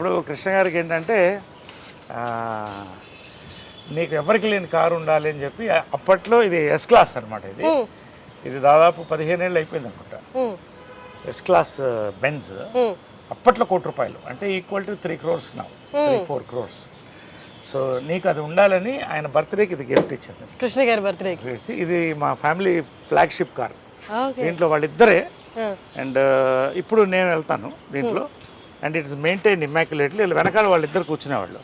అప్పుడు కృష్ణ గారికి ఏంటంటే నీకు ఎవరికి లేని కారు ఉండాలి అని చెప్పి అప్పట్లో ఇది ఎస్ క్లాస్ అనమాట ఇది. ఇది దాదాపు పదిహేను ఏళ్ళు అయిపోయింది అనుకుంటా. S class Benz. అప్పట్లో కోటి రూపాయలు. అంటే ఈక్వల్ టు త్రీ క్రోర్స్ నా త్రీ ఫోర్ క్రోర్స్ సో నీకు అది ఉండాలని ఆయన బర్త్డేకి ఇది గిఫ్ట్ ఇచ్చింది కృష్ణ గారి బర్త్డేకి ఇది మా ఫ్యామిలీ ఫ్లాగ్షిప్ కార్ దీంట్లో వాళ్ళిద్దరే. అండ్ ఇప్పుడు నేను వెళ్తాను దీంట్లో. అండ్ ఇట్స్ మెయింటైన్ ఇమ్మాక్యులేట్లీ వెనకాల వాళ్ళిద్దరు కూర్చునేవాళ్ళు.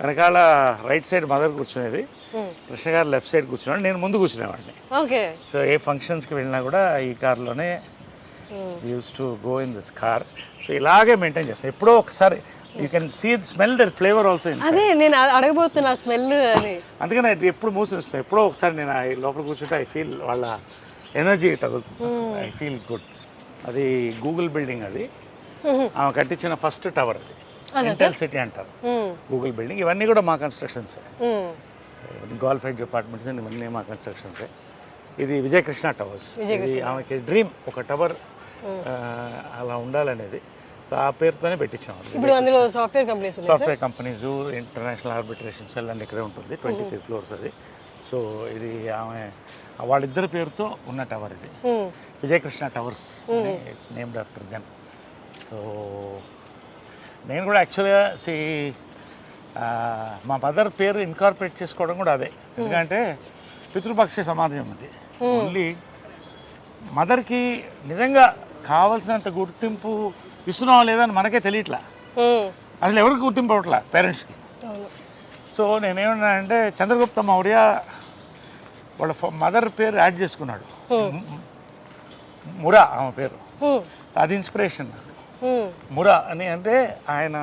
వెనకాల రైట్ సైడ్ మదర్ కూర్చునేది. కృష్ణ గారు లెఫ్ట్ సైడ్ కూర్చునేవాడు నేను ముందు కూర్చునేవాడిని. ఓకే సో ఏ ఫంక్షన్స్కి వెళ్ళినా కూడా ఈ కార్లోనే use to go in this car so ఇలాగే మెయింటైన్ చేస్తాను ఎప్పుడో ఒకసారి you can see smell that flavour also in అదే నేను అడగబోతున్నా స్మెల్ అని. అందుకని అది ఎప్పుడు మూసి వస్తాయి ఎప్పుడో ఒకసారి నేను ఆ లోపల కూర్చుంటే ఐ ఫీల్ వాళ్ళ ఎనర్జీ తగులుతుంది. ఐ ఫీల్ గుడ్ అది గూగుల్ బిల్డింగ్ అది. ఆమె కట్టించిన ఫస్ట్ టవర్ అది. ఇంటెల్ సిటీ అంటారు. గూగుల్ బిల్డింగ్ ఇవన్నీ కూడా మా కన్స్ట్రక్షన్స్ ఉమ్, గోల్ఫైడ్ డిపార్ట్మెంట్స్ ఇవన్నీ మా కన్స్ట్రక్షన్స్ ఇది విజయకృష్ణ టవర్స్ ఇది ఆమెకి డ్రీమ్ ఒక టవర్ అలా ఉండాలనేది. సో ఆ పేరుతోనే పెట్టించాము ఇప్పుడు అందులో software companies software companies international arbitration cell and ఇక్కడే ఉంటుంది ట్వంటీ త్రీ ఫ్లోర్స్ అది. సో ఇది ఆమె వాళ్ళిద్దరి పేరుతో ఉన్న టవర్ ఇది. Vijayakrishna towers it's named after them so నేను కూడా యాక్చువల్గా సి మా మదర్ పేరు ఇన్కార్పొరేట్ చేసుకోవడం కూడా అదే. ఎందుకంటే పితృపక్ష సమాజం అది. ఓన్లీ మదర్కి నిజంగా కావాల్సినంత గుర్తింపు ఇస్తున్నావా లేదని మనకే తెలియట్లా. ఉమ్, అసలు ఎవరికి గుర్తింపు అవ్వట్లా పేరెంట్స్కి సో నేనేమన్నానంటే చంద్రగుప్త మౌర్య వాళ్ళ మదర్ పేరు యాడ్ చేసుకున్నాడు. మురా ఆమె పేరు. ఉమ్, అది ఇన్స్పిరేషన్ ఉమ్, మురా అని అంటే ఆయన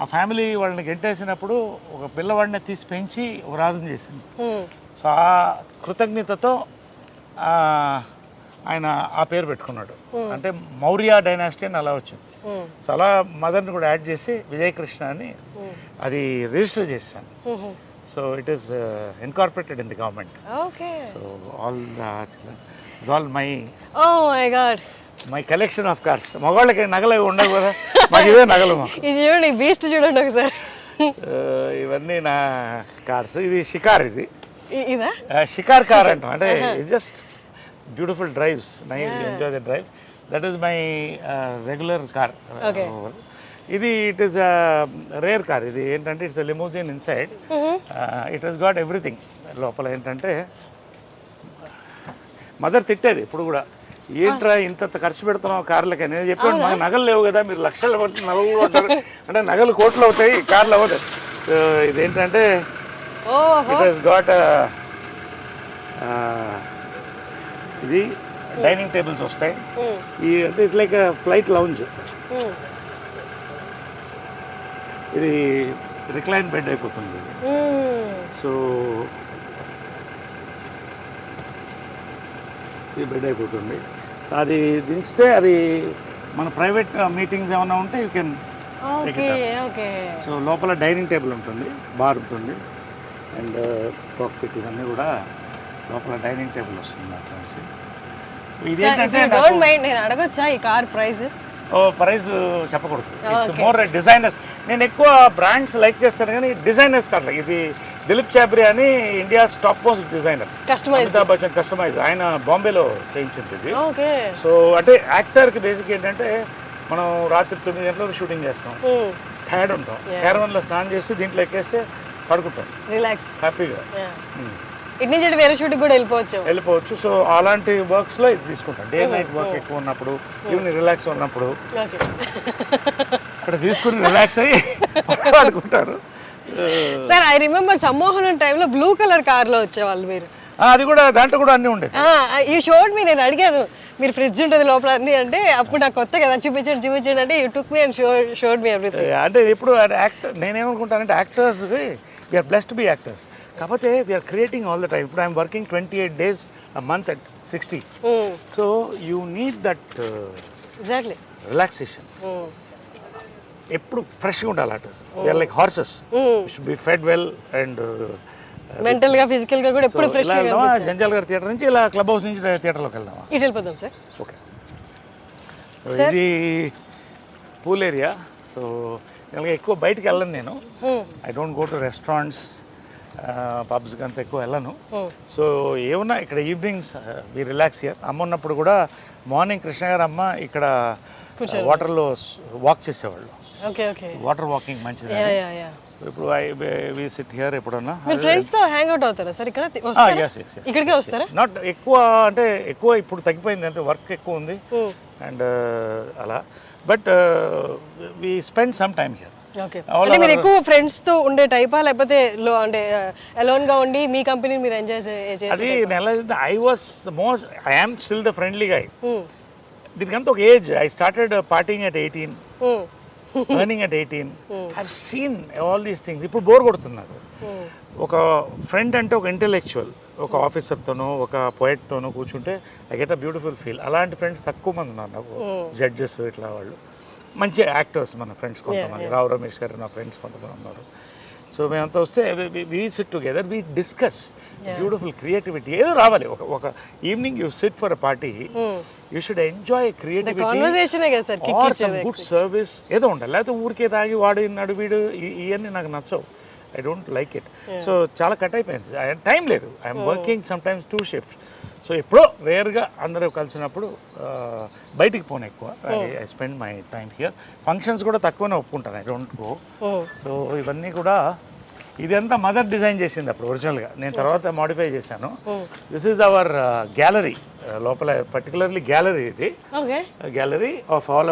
ఆ ఫ్యామిలీ వాళ్ళని గెంటేసినప్పుడు ఒక పిల్లవాడిని తీసి పెంచి ఒక రాజుని చేసింది. సో ఆ కృతజ్ఞతతో ఆయన ఆ పేరు పెట్టుకున్నాడు. అంటే మౌర్య డైనాసిటీ అని అలా వచ్చింది. సో అలా మదర్ని కూడా యాడ్ చేసి విజయకృష్ణ అని అది రిజిస్టర్ చేశాను. So it is incorporated in the government okay. So all all my oh my God my collection of cars మగవాళ్ళకి నగలు ఉండవు కదా? మాకు ఇవే నగలు ఇది చూడండి బీస్ట్ చూడండి ఒకసారి. ఇవన్నీ నా కార్స్ ఇది షికార్ ఇది. షికార్ కార్ అంటాం. అంటే it's just beautiful drives I enjoy the drive that is my regular car. ఇది ఇట్ ఈస్ రేర్ కార్ ఇది ఏంటంటే it's limousine inside it has got everything లోపల ఏంటంటే మదర్ తిట్టేది ఇప్పుడు కూడా. ఏంట్రా ఇంత ఖర్చు పెడుతున్నావు కార్లకి? నేను చెప్పాను మాకు నగలు లేవు కదా మీరు లక్షలు పట్టి నగలు ఉంటారు అంటే నగలు కోట్లు అవుతాయి కార్లు అవుతాయి So, ఇదేంటంటే ఇట్ హస్ గాట్ ఇది డైనింగ్ టేబుల్స్ వస్తాయి. ఈ అంటే ఇట్స్ లైక్ ఫ్లైట్ లౌంజ్ ఇది రిక్లైన్ బెడ్ అయిపోతుంది. సో ఇది బెడ్ అయిపోతుంది. అది దించితే అది మన ప్రైవేట్ మీటింగ్స్ ఏమైనా ఉంటే you can okay okay so లోపల డైనింగ్ టేబుల్ ఉంటుంది బార్ ఉంటుంది. అండ్ కాక్పిట్ ఇవన్నీ కూడా లోపల డైనింగ్ టేబుల్ వస్తుంది అట్లా నేను అడగొచ్చా ఈ కార్ ప్రైస్ ఓ ప్రైస్ చెప్పకూడదు. ఇట్స్ మోర్ డిజైనర్స్ నేను ఎక్కువ బ్రాండ్స్ లైక్ చేస్తాను కానీ డిజైనర్స్ కాదు ఇది దిలీప్ చాబ్రి అని India's top most designer. Customise Amitabh Bachchan customise ఆయన బాంబేలో చేయించింది ఇది. ఓకే. సో అంటే యాక్టర్కి బేసిక్ ఏంటంటే మనం రాత్రి తొమ్మిది గంటలకు షూటింగ్ చేస్తాం. టైర్డ్ ఉంటాం. క్యారవన్లో స్నానం చేసి దీంట్లో ఎక్కేస్తే పడుకుంటాం. రిలాక్స్ హ్యాపీగా Hmm. ఇటు నుంచి వేరే షూట్కి కూడా వెళ్ళిపోవచ్చు. వెళ్ళిపోవచ్చు. సో అలాంటి వర్క్స్లో ఇది తీసుకుంటాం. డే నైట్ వర్క్ ఎక్కువ ఉన్నప్పుడు ఈవినింగ్ రిలాక్స్ ఉన్నప్పుడు. ఓకే ఇక్కడ తీసుకుని రిలాక్స్ అయ్యి పడుకుంటారు. సార్ ఐ రిమెంబర్ సమ్మోహనం టైంలో బ్లూ కలర్ కార్లో వచ్చేవాళ్ళు మీరు. అది కూడా దాంట్లో కూడా అన్నీ ఉండేది ఈ షోడ్ మీ నేను అడిగాను మీరు ఫ్రిడ్జ్ ఉంటుంది లోపల అన్ని? అంటే అప్పుడు నాకు కొత్త కదా చూపించండి చూపించండి అంటే you took me and show showed me everything అంటే ఇప్పుడు actor నేనేమనుకుంటానంటే actors we are blessed be actors కాకపోతే we are creating all the time ఇప్పుడు I'm working twenty eight days month at sixty so you need that exactly relaxation ఎప్పుడు ఫ్రెష్గా ఉండాలి we are like horses should be fed well and మెంటల్గా ఫిజికల్గా కూడా ఎప్పుడు fresh జంజాల్ గారి థియేటర్ నుంచి ఇలా క్లబ్ హౌస్ నుంచి థియేటర్లోకి వెళ్దామా? ఇటు వెళ్ళిపోతాం సార్. ఓకే. ఇది పూల్ ఏరియా. సో ఇలాగ ఎక్కువ బయటికి వెళ్ళను నేను. I don't go to restaurants పబ్స్కి అంత ఎక్కువ వెళ్ళను. సో ఏమన్నా ఇక్కడ ఈవినింగ్స్ వి రిలాక్స్ ఇయర్ అమ్మ ఉన్నప్పుడు కూడా మార్నింగ్ కృష్ణ గారు అమ్మ ఇక్కడ వాటర్లో వాక్ చేసేవాళ్ళు. వాటర్ వాకింగ్ మంచిది యా యా యా ఇప్పుడు ఐ వి సిట్ హియర్ ఎప్పుడన్నా. మీరు ఫ్రెండ్స్తో హ్యాంగ్ అవుట్ అవుతారా? సార్ ఇక్కడ ఎస్ ఇక్కడికే వస్తారా? నాట్ ఎక్కువ అంటే ఎక్కువ ఇప్పుడు తగ్గిపోయింది అంటే వర్క్ ఎక్కువ ఉంది. అండ్ అలా. But we spend some time here okay అంటే మీరు ఎక్కువ ఫ్రెండ్స్తో ఉండే టైపా లేకపోతే లో అంటే అలోన్గా ఉండి మీ కంపెనీని మీరు ఎంజాయ్ చేసే అది నెల I was most I am still the friendly guy దీనికంతా ఒక age I started partying at eighteen earning at eighteen have seen all these things ఇప్పుడు బోర్ కొడుతున్నారు. ఒక ఫ్రెండ్ అంటే ఒక ఇంటెలెక్చువల్ ఒక ఆఫీసర్తోనో ఒక పోయట్తోనో కూర్చుంటే I get a beautiful feel అలాంటి ఫ్రెండ్స్ తక్కువ మంది ఉన్నారు నాకు. జడ్జెస్ ఇట్లా వాళ్ళు. మంచి యాక్టర్స్ మన ఫ్రెండ్స్ కొంతమంది. రావు రమేష్ గారు నా ఫ్రెండ్స్ కొంతమంది ఉన్నారు. సో మేమంతా వస్తే we sit together we discuss beautiful creativity ఏదో రావాలి. ఒక ఒక evening you sit for a party you should enjoy creativity good service ఏదో ఉండాలి. లేకపోతే ఊరికే తాగి వాడు ఇన్నాడు వీడు ఇవన్నీ నాకు నచ్చవు. I don't like it so చాలా కట్ అయిపోయింది. టైం లేదు. I'm working sometimes two shift so ఎప్పుడో రేర్గా అందరూ కలిసినప్పుడు బయటికి పోను ఎక్కువ. I spend my time here functions కూడా తక్కువనే ఒప్పుకుంటాను. ఐ డోంట్ గో సో ఇవన్నీ కూడా ఇదంతా మదర్ డిజైన్ చేసింది అప్పుడు ఒరిజినల్గా నేను తర్వాత మాడిఫై చేశాను. దిస్ ఈజ్ అవర్ గ్యాలరీ లోపల పర్టికులర్లీ గ్యాలరీ ఇది. Gallery of all